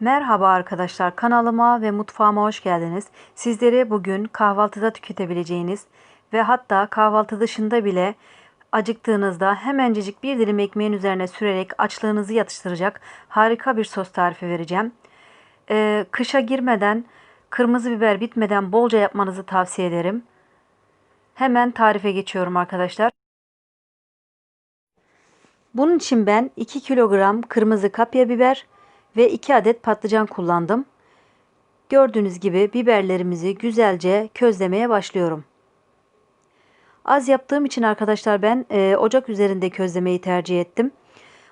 Merhaba arkadaşlar kanalıma ve mutfağıma hoş geldiniz. Sizlere bugün kahvaltıda tüketebileceğiniz ve hatta kahvaltı dışında bile acıktığınızda hemencecik bir dilim ekmeğin üzerine sürerek açlığınızı yatıştıracak harika bir sos tarifi vereceğim. Ee, kışa girmeden kırmızı biber bitmeden bolca yapmanızı tavsiye ederim. Hemen tarife geçiyorum arkadaşlar. Bunun için ben 2 kilogram kırmızı kapya biber ve 2 adet patlıcan kullandım. Gördüğünüz gibi biberlerimizi güzelce közlemeye başlıyorum. Az yaptığım için arkadaşlar ben e, ocak üzerinde közlemeyi tercih ettim.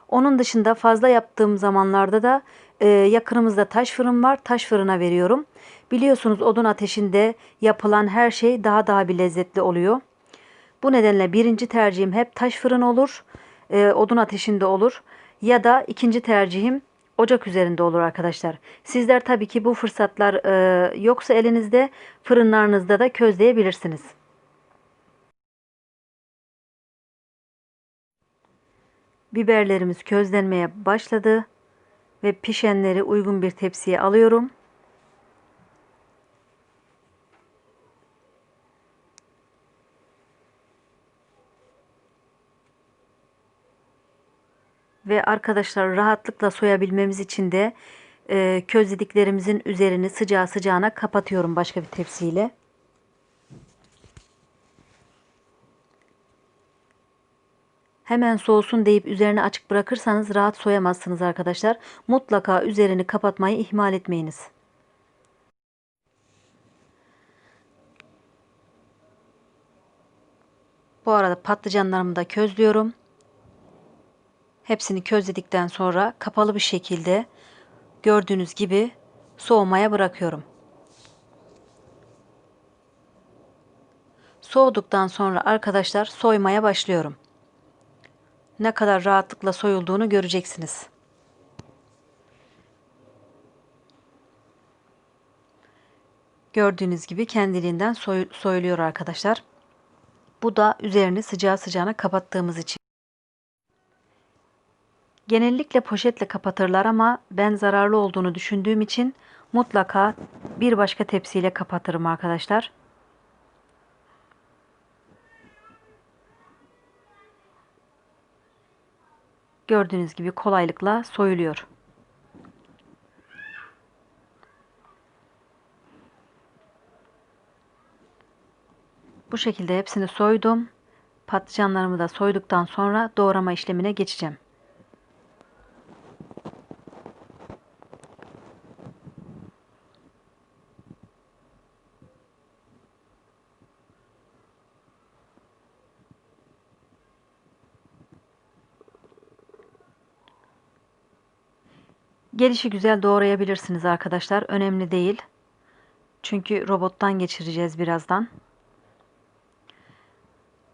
Onun dışında fazla yaptığım zamanlarda da e, yakınımızda taş fırın var. Taş fırına veriyorum. Biliyorsunuz odun ateşinde yapılan her şey daha daha bir lezzetli oluyor. Bu nedenle birinci tercihim hep taş fırın olur. E, odun ateşinde olur. Ya da ikinci tercihim ocak üzerinde olur arkadaşlar. Sizler tabii ki bu fırsatlar e, yoksa elinizde fırınlarınızda da közleyebilirsiniz. Biberlerimiz közlenmeye başladı ve pişenleri uygun bir tepsiye alıyorum. Ve arkadaşlar rahatlıkla soyabilmemiz için de e, közlediklerimizin üzerini sıcağı sıcağına kapatıyorum başka bir tepsiyle. Hemen soğusun deyip üzerini açık bırakırsanız rahat soyamazsınız arkadaşlar. Mutlaka üzerini kapatmayı ihmal etmeyiniz. Bu arada patlıcanlarımı da közlüyorum. Hepsini közledikten sonra kapalı bir şekilde gördüğünüz gibi soğumaya bırakıyorum. Soğuduktan sonra arkadaşlar soymaya başlıyorum. Ne kadar rahatlıkla soyulduğunu göreceksiniz. Gördüğünüz gibi kendiliğinden soy soyuluyor arkadaşlar. Bu da üzerini sıcağı sıcağına kapattığımız için. Genellikle poşetle kapatırlar ama ben zararlı olduğunu düşündüğüm için mutlaka bir başka tepsiyle kapatırım arkadaşlar. Gördüğünüz gibi kolaylıkla soyuluyor. Bu şekilde hepsini soydum. Patlıcanlarımı da soyduktan sonra doğrama işlemine geçeceğim. Gelişi güzel doğrayabilirsiniz arkadaşlar. Önemli değil. Çünkü robottan geçireceğiz birazdan.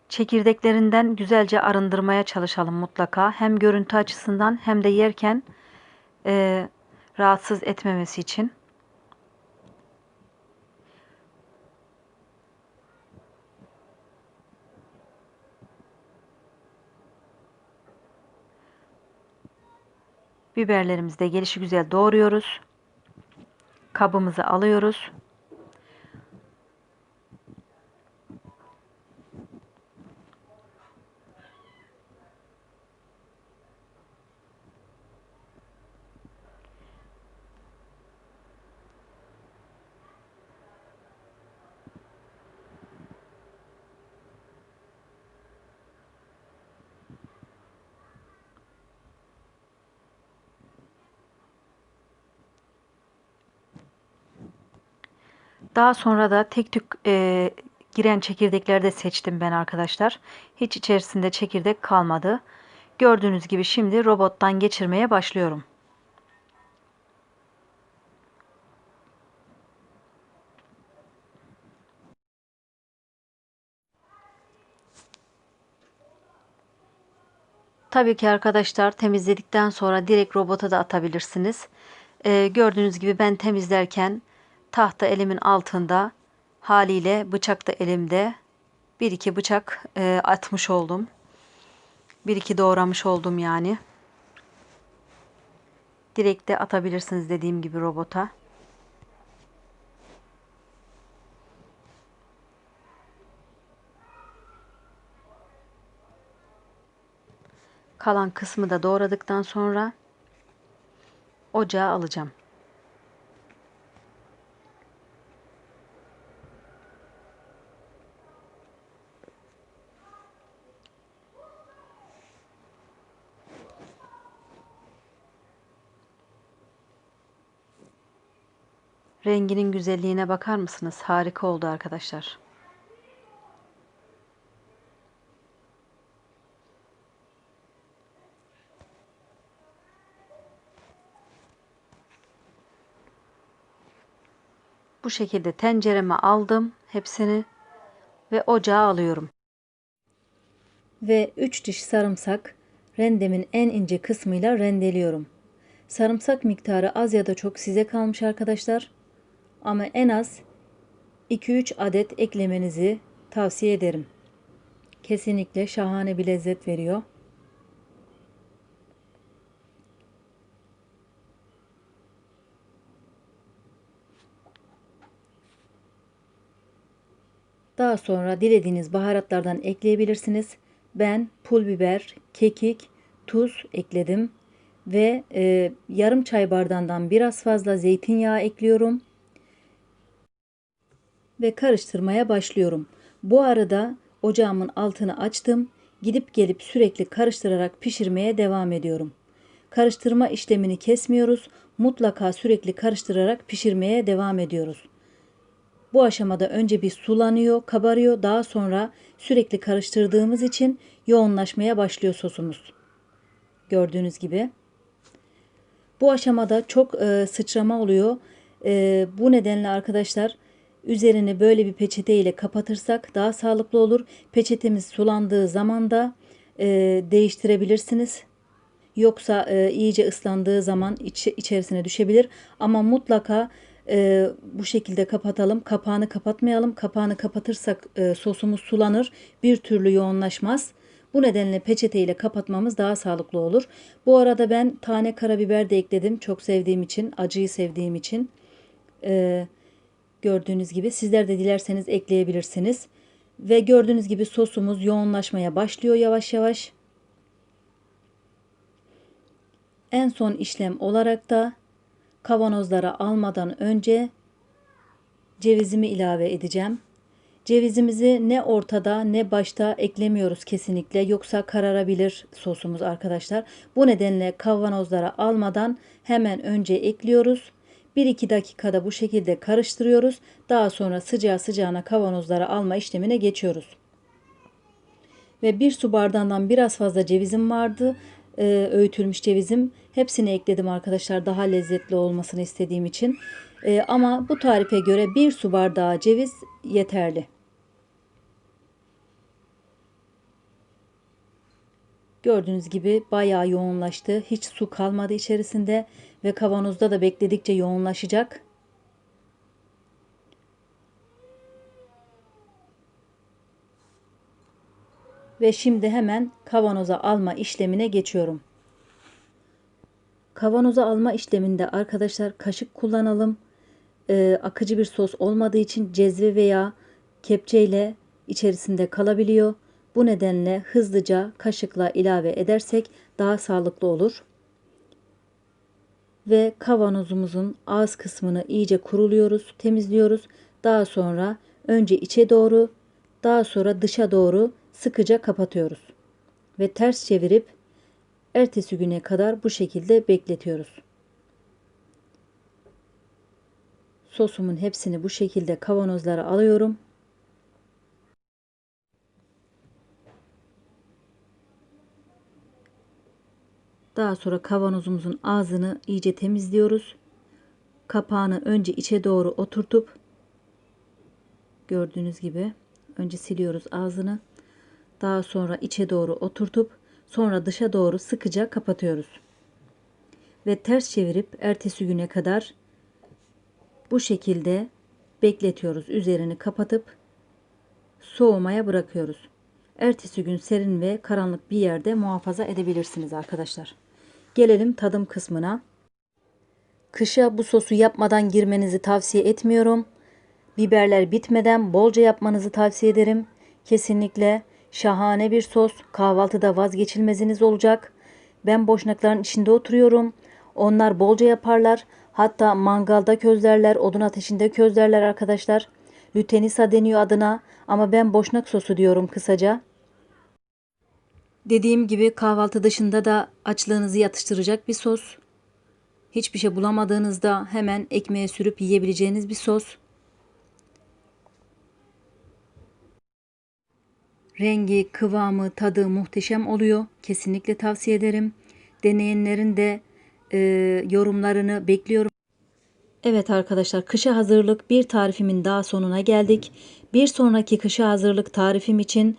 Çekirdeklerinden güzelce arındırmaya çalışalım mutlaka. Hem görüntü açısından hem de yerken e, rahatsız etmemesi için. Biberlerimizi de gelişi güzel doğruyoruz. Kabımızı alıyoruz. Daha sonra da tek tük e, giren çekirdekleri de seçtim ben arkadaşlar. Hiç içerisinde çekirdek kalmadı. Gördüğünüz gibi şimdi robottan geçirmeye başlıyorum. Tabii ki arkadaşlar temizledikten sonra direkt robota da atabilirsiniz. Ee, gördüğünüz gibi ben temizlerken tahta elimin altında haliyle bıçak da elimde. Bir iki bıçak e, atmış oldum. Bir iki doğramış oldum yani. Direkt de atabilirsiniz dediğim gibi robota. Kalan kısmı da doğradıktan sonra ocağa alacağım. Renginin güzelliğine bakar mısınız? Harika oldu arkadaşlar. Bu şekilde tencereme aldım hepsini ve ocağa alıyorum. Ve 3 diş sarımsak rendemin en ince kısmıyla rendeliyorum. Sarımsak miktarı az ya da çok size kalmış arkadaşlar. Ama en az 2-3 adet eklemenizi tavsiye ederim. Kesinlikle şahane bir lezzet veriyor. Daha sonra dilediğiniz baharatlardan ekleyebilirsiniz. Ben pul biber, kekik, tuz ekledim ve e, yarım çay bardağından biraz fazla zeytinyağı ekliyorum ve karıştırmaya başlıyorum. Bu arada ocağımın altını açtım. Gidip gelip sürekli karıştırarak pişirmeye devam ediyorum. Karıştırma işlemini kesmiyoruz. Mutlaka sürekli karıştırarak pişirmeye devam ediyoruz. Bu aşamada önce bir sulanıyor, kabarıyor. Daha sonra sürekli karıştırdığımız için yoğunlaşmaya başlıyor sosumuz. Gördüğünüz gibi. Bu aşamada çok e, sıçrama oluyor. E, bu nedenle arkadaşlar üzerini böyle bir peçete ile kapatırsak daha sağlıklı olur. Peçetemiz sulandığı zaman da e, değiştirebilirsiniz. Yoksa e, iyice ıslandığı zaman iç, içerisine düşebilir. Ama mutlaka e, bu şekilde kapatalım. Kapağını kapatmayalım. Kapağını kapatırsak e, sosumuz sulanır. Bir türlü yoğunlaşmaz. Bu nedenle peçete ile kapatmamız daha sağlıklı olur. Bu arada ben tane karabiber de ekledim. Çok sevdiğim için, acıyı sevdiğim için. E, gördüğünüz gibi sizler de dilerseniz ekleyebilirsiniz. Ve gördüğünüz gibi sosumuz yoğunlaşmaya başlıyor yavaş yavaş. En son işlem olarak da kavanozlara almadan önce cevizimi ilave edeceğim. Cevizimizi ne ortada ne başta eklemiyoruz kesinlikle yoksa kararabilir sosumuz arkadaşlar. Bu nedenle kavanozlara almadan hemen önce ekliyoruz. 1-2 dakikada bu şekilde karıştırıyoruz. Daha sonra sıcağı sıcağına kavanozlara alma işlemine geçiyoruz. Ve bir su bardağından biraz fazla cevizim vardı. Ee, öğütülmüş cevizim. Hepsini ekledim arkadaşlar daha lezzetli olmasını istediğim için. Ee, ama bu tarife göre bir su bardağı ceviz yeterli. Gördüğünüz gibi bayağı yoğunlaştı. Hiç su kalmadı içerisinde ve kavanozda da bekledikçe yoğunlaşacak. Ve şimdi hemen kavanoza alma işlemine geçiyorum. Kavanoza alma işleminde arkadaşlar kaşık kullanalım. Ee, akıcı bir sos olmadığı için cezve veya kepçeyle içerisinde kalabiliyor. Bu nedenle hızlıca kaşıkla ilave edersek daha sağlıklı olur. Ve kavanozumuzun ağız kısmını iyice kuruluyoruz, temizliyoruz. Daha sonra önce içe doğru, daha sonra dışa doğru sıkıca kapatıyoruz. Ve ters çevirip ertesi güne kadar bu şekilde bekletiyoruz. Sosumun hepsini bu şekilde kavanozlara alıyorum. Daha sonra kavanozumuzun ağzını iyice temizliyoruz. Kapağını önce içe doğru oturtup gördüğünüz gibi önce siliyoruz ağzını. Daha sonra içe doğru oturtup sonra dışa doğru sıkıca kapatıyoruz. Ve ters çevirip ertesi güne kadar bu şekilde bekletiyoruz. Üzerini kapatıp soğumaya bırakıyoruz. Ertesi gün serin ve karanlık bir yerde muhafaza edebilirsiniz arkadaşlar. Gelelim tadım kısmına. Kışa bu sosu yapmadan girmenizi tavsiye etmiyorum. Biberler bitmeden bolca yapmanızı tavsiye ederim. Kesinlikle şahane bir sos. Kahvaltıda vazgeçilmeziniz olacak. Ben boşnakların içinde oturuyorum. Onlar bolca yaparlar. Hatta mangalda közlerler, odun ateşinde közlerler arkadaşlar. Lütenisa deniyor adına ama ben boşnak sosu diyorum kısaca. Dediğim gibi kahvaltı dışında da açlığınızı yatıştıracak bir sos. Hiçbir şey bulamadığınızda hemen ekmeğe sürüp yiyebileceğiniz bir sos. Rengi, kıvamı, tadı muhteşem oluyor. Kesinlikle tavsiye ederim. Deneyenlerin de e, yorumlarını bekliyorum. Evet arkadaşlar kışa hazırlık bir tarifimin daha sonuna geldik. Bir sonraki kışa hazırlık tarifim için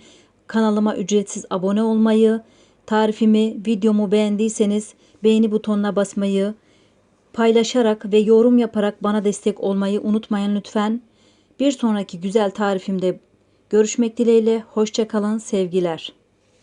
kanalıma ücretsiz abone olmayı, tarifimi, videomu beğendiyseniz beğeni butonuna basmayı, paylaşarak ve yorum yaparak bana destek olmayı unutmayın lütfen. Bir sonraki güzel tarifimde görüşmek dileğiyle. Hoşçakalın sevgiler.